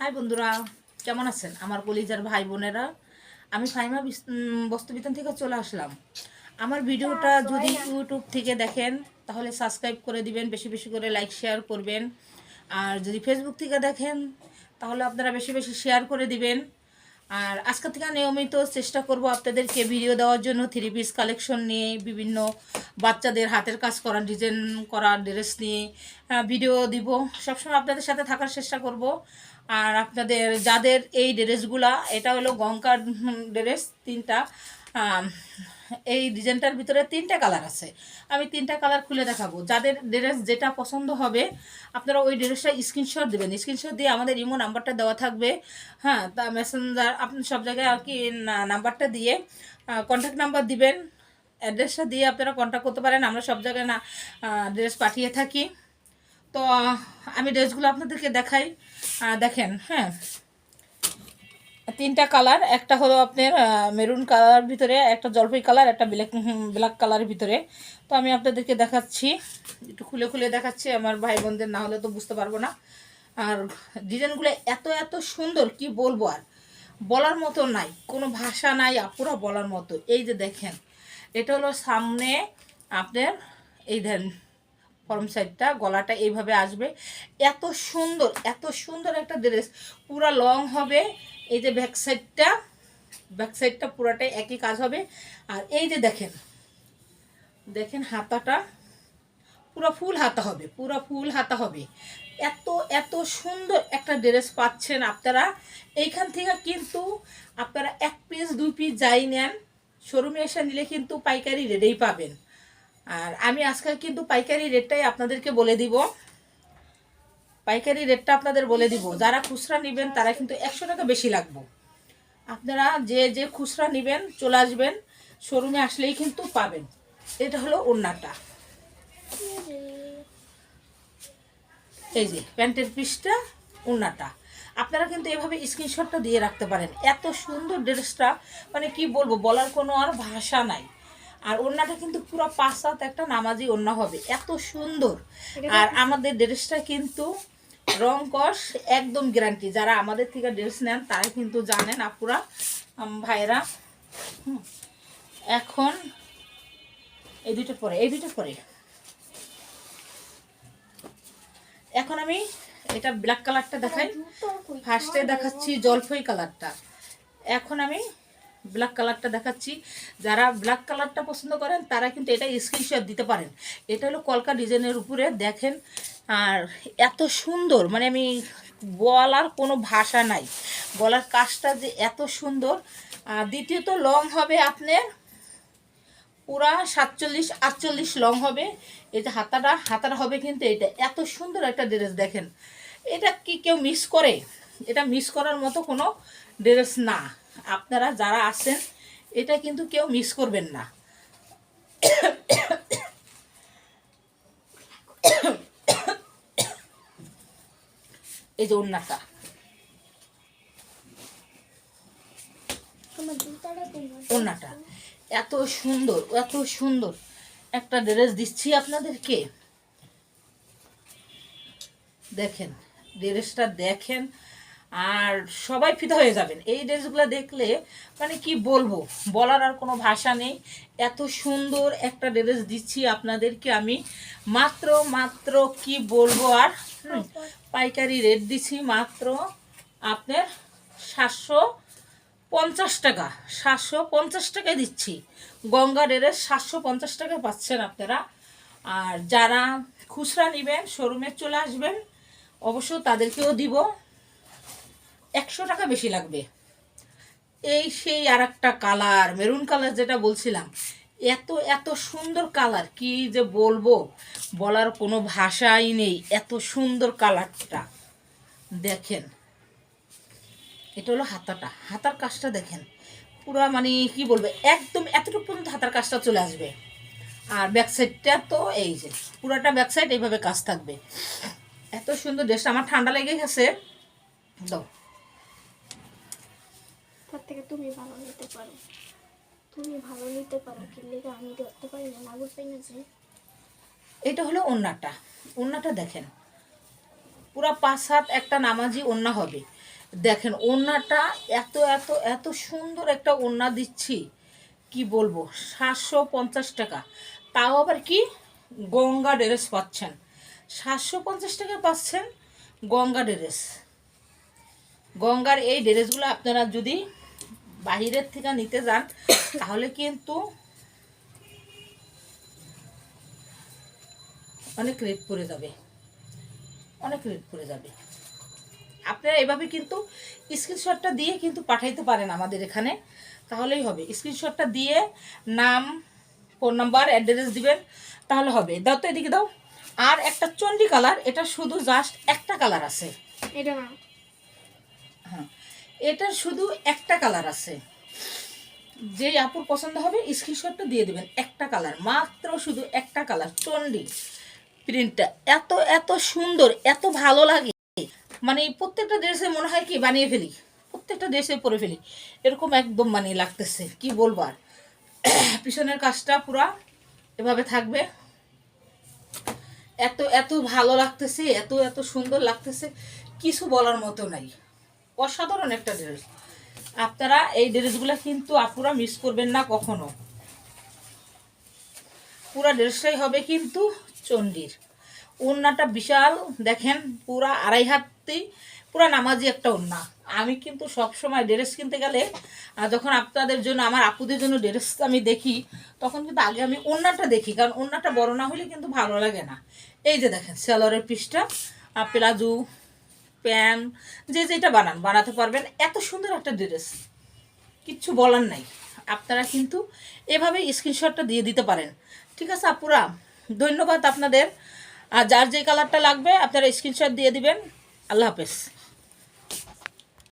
High বন্ধুরা কেমন আছেন? আমার কলিজার ভাই বোনেরা আমি ফাইমা বস্তুবিতান থেকে চলে আসলাম। আমার ভিডিওটা যদি ইউটিউব থেকে দেখেন তাহলে সাবস্ক্রাইব করে দিবেন বেশি বেশি করে লাইক শেয়ার করবেন। আর যদি ফেসবুক থেকে দেখেন তাহলে আপনারা বেশি বেশি শেয়ার করে দিবেন। আর আজকে থেকে নিয়মিত চেষ্টা করব আপনাদেরকে ভিডিও দেওয়ার জন্য থ্রি পিস কালেকশন নিয়ে বিভিন্ন বাচ্চাদের হাতের কাজ করা ডিজাইন করা ড্রেস নিয়ে ভিডিও দিব। সবসময় আপনাদের সাথে থাকার চেষ্টা করব। আর আপনাদের যাদের এই ড্রেসগুলা, এটা হলো গঙ্কার ড্রেস তিনটা এই ডিজাইনটার ভিতরে তিনটা কালার আছে। আমি তিনটা কালার খুলে দেখাবো। যাদের ড্রেস যেটা পছন্দ হবে, আপনারা ওই ড্রেসটা স্ক্রিনশট দেবেন। স্ক্রিনশট দিয়ে আমাদের ইমো নাম্বারটা দেওয়া থাকবে। হ্যাঁ তা মেসেঞ্জার, আপনি সব জায়গায় আর কি নাম্বারটা দিয়ে কন্ট্যাক্ট নাম্বার দিবেন। অ্যাড্রেসটা দিয়ে আপনারা কন্ট্যাক্ট করতে পারেন। আমরা সব জায়গায় না ড্রেস পাঠিয়ে থাকি। তো আমি ড্রেসগুলো আপনাদেরকে দেখাই। দেখেন হ্যাঁ। তিনটা কালার, একটা হলো আপনার মেরুন কালার ভিতরে, একটা জলপাই কালার, একটা ব্ল্যাক ব্ল্যাক কালারের ভিতরে। তো আমি আপনাদেরকে দেখাচ্ছি, একটু খুলে খুলে দেখাচ্ছি, আমার ভাই বোনদের না হলে তো বুঝতে পারব না। আর ডিজাইনগুলো এত এত সুন্দর, কি বলব আর? বলার মতো নাই, কোনো ভাষা নাই, আপুরা বলার মতো। এই যে দেখেন, এটা হলো সামনে আপনার, এই দেন ফর্ম সাইডটা গলাটা এইভাবে আসবে। এত সুন্দর এত সুন্দর একটা ড্রেস। পুরা লং হবে, এই যে ব্যাক সাইডটা ব্যাক সাইডটা পুরাটাই একই কাজ হবে। আর এই যে দেখেন দেখেন হাতাটা, পুরো ফুল হাতা হবে, পুরো ফুল হাতা হবে। এত এত সুন্দর একটা ড্রেস পাচ্ছেন আপনারা। এইখান থেকে কিন্তু আপনারা এক পিস দুই পিস যাই নেন শোরুমে এসে নিলে কিন্তু পাইকারি রেটেই পাবেন। আর আমি আজকাল কিন্তু পাইকারি রেটটাই আপনাদেরকে বলে দিব। পাইকারি রেটটা আপনাদের বলে দিব। যারা খুচরা নেবেন, তারা কিন্তু একশো টাকা বেশি লাগবে। আপনারা যে যে খুচরা নেবেন, চলে আসবেন, শোরুমে আসলেই কিন্তু পাবেন। এটা হলো ওড়নাটা। এই যে, প্যান্টের পিসটা, ওড়নাটা। আপনারা কিন্তু এভাবে স্ক্রিনশটটা দিয়ে রাখতে পারেন। এত সুন্দর ড্রেসটা মানে কি বলব, বলার কোনো আর ভাষা নাই। আর ওড়নাটা কিন্তু পুরো পাঁচ সাত একটা নামাজি ওড়না হবে। এত সুন্দর। আর আমাদের ড্রেসটা কিন্তু রং কস একদম গ্যারান্টি যারা আমাদের থেকে ড্রেস নেন তারা কিন্তু জানেন আপুরা ভাইরা। এখন এই দুটো পরে এই দুটো পরে। এখন আমি এটা ব্ল্যাক কালারটা দেখাই। ফার্স্টে দেখাচ্ছি জলপাই কালারটা এখন আমি ব্ল্যাক কালারটা দেখাচ্ছি। যারা ব্ল্যাক কালারটা পছন্দ করেন, তারা কিন্তু এটা স্ক্রিনশট দিতে পারেন। এটা হলো কলকা ডিজাইনের উপরে, দেখেন। আর এত সুন্দর মানে আমি বলার কোনো ভাষা নাই। গলার কাজটা যে এত সুন্দর। আর দ্বিতীয়ত লং হবে আপনার পুরা সাতচল্লিশ, আটচল্লিশ লং হবে। এই যে হাতাটা হাতাটা হবে কিন্তু এটা। এত সুন্দর একটা ড্রেস দেখেন। এটা কি কেউ মিস করে? এটা মিস করার মতো কোনো ড্রেস না। আপনারা যারা আছেন এটা কিন্তু কেউ মিস করবেন না। এই যে ওড়নাটা। ওড়নাটা। এত সুন্দর এত সুন্দর। একটা ড্রেস দিচ্ছি আপনাদেরকে। দেখেন ড্রেসটা দেখেন। আর সবাই ফিদা হয়ে যাবেন। এই ড্রেসগুলো দেখলে মানে কি বলব, বলার আর কোনো ভাষা নেই। এত সুন্দর একটা ড্রেস দিচ্ছি আপনাদেরকে আমি। মাত্র মাত্র কি বলব আর পাইকারি রেট দিচ্ছি মাত্র আপনার সাতশো পঞ্চাশ টাকা, সাতশো পঞ্চাশ টাকায় দিচ্ছি। গঙ্গা ডেরের সাতশো পঞ্চাশ টাকা পাচ্ছেন আপনারা। আর যারা খুচরা নেবেন, শোরুমে চলে আসবেন, অবশ্য তাদেরকেও দিব। একশো টাকা বেশি লাগবে। এই সেই আর একটা কালার, মেরুন কালার যেটা বলছিলাম, এত এত সুন্দর কালার, কি যে বলব? বলার কোনো ভাষাই নেই, এত সুন্দর কালারটা। দেখেন, এটা হলো হাতাটা, হাতার কাজটা দেখেন। পুরো মানে কি বলবে, একদম এতটুকু পর্যন্ত হাতার কাজটা চলে আসবে। আর ব্যাক সাইডটা তো এই যে, পুরোটা ব্যাক সাইড এইভাবে কাজ থাকবে। এত সুন্দর ড্রেসটা আমার ঠান্ডা লেগে গেছে দাও। তার থেকে তুমি ভালো নিতে পারো। তুমি ভালো নিতে পারো কি লেগে? আমি ধরতে পারি না না বুঝতে না যে। এটা হলো ওন্নাটা। ওন্নাটা দেখেন। পুরা পাঁচ, সাত, একটা নামাজি ওন্না হবে। দেখেন ওড়নাটা এত এত এত সুন্দর একটা ওড়না দিচ্ছি। কি বলব? সাতশো পঞ্চাশ টাকা। তাও আবার কি? গঙ্গা ড্রেস পাচ্ছেন। সাতশো পঞ্চাশ টাকা পাচ্ছেন গঙ্গা ড্রেস। গঙ্গার এই ড্রেসগুলো আপনারা যদি বাহিরের থেকে নিতে যান তাহলে কিন্তু অনেক রেট পড়ে যাবে। অনেক রেট পড়ে যাবে। আপনারা এভাবে কিন্তু স্ক্রিনশটটা দিয়ে কিন্তু পাঠাইতে পারেন আমাদের এখানে। তাহলেই হবে। স্ক্রিনশটটা দিয়ে নাম ফোন নাম্বার অ্যাড্রেস দিবেন তাহলে হবে। দাও তো এদিকে দাও। আর একটা চন্ডি কালার এটা শুধু জাস্ট একটা কালার আছে। এটা হ্যাঁ। এটার শুধু একটা কালার আছে। যেই আপুর পছন্দ হবে স্ক্রিনশটটা দিয়ে দেবেন, একটা কালার মাত্র শুধু একটা কালার চন্ডি প্রিন্টটা এত এত সুন্দর, এত ভালো লাগে। মানে প্রত্যেকটা ড্রেসে মনে হয় কি, বানিয়ে ফেলি। প্রত্যেকটা ড্রেসে পরে ফেলি। এরকম একদম মানে লাগতেছে, কি বলব আর। পিছনের কাজটা পুরা এভাবে থাকবে। এত এত ভালো লাগতেছে, এত এত সুন্দর লাগতেছে, কিছু বলার মতো নাই। অসাধারণ একটা ড্রেস আপনারা এই ড্রেসগুলো কিন্তু আপুরা মিস করবেন না কখনো। পুরা ড্রেসটাই হবে কিন্তু চণ্ডীর। ওড়নাটা বিশাল, দেখেন, পুরা আড়াই হাতি পুরা নামাজি একটা ওড়না আমি কিন্তু সব সময় ড্রেস কিনতে গেলে যখন আপনাদের জন্য, আমার আপুদের জন্য ড্রেস আমি দেখি, তখন কিন্তু আগে আমি ওড়নাটা দেখি, কারণ ওড়নাটা বড় না হলে কিন্তু ভালো লাগে না। এই যে দেখেন সেলরের পিসটা প্লাজো প্যান্ট যে যেটা বানান, বানাতে পারবেন। এত সুন্দর একটা ড্রেস। কিচ্ছু বলার নাই। আপনারা কিন্তু এভাবে স্ক্রিনশটটা দিয়ে দিতে পারেন। ঠিক আছে, আপুরা? ধন্যবাদ আপনাদের। আর যার যে কালারটা লাগবে, আপনারা স্ক্রিনশট দিয়ে দিবেন। আল্লাহ হাফেজ।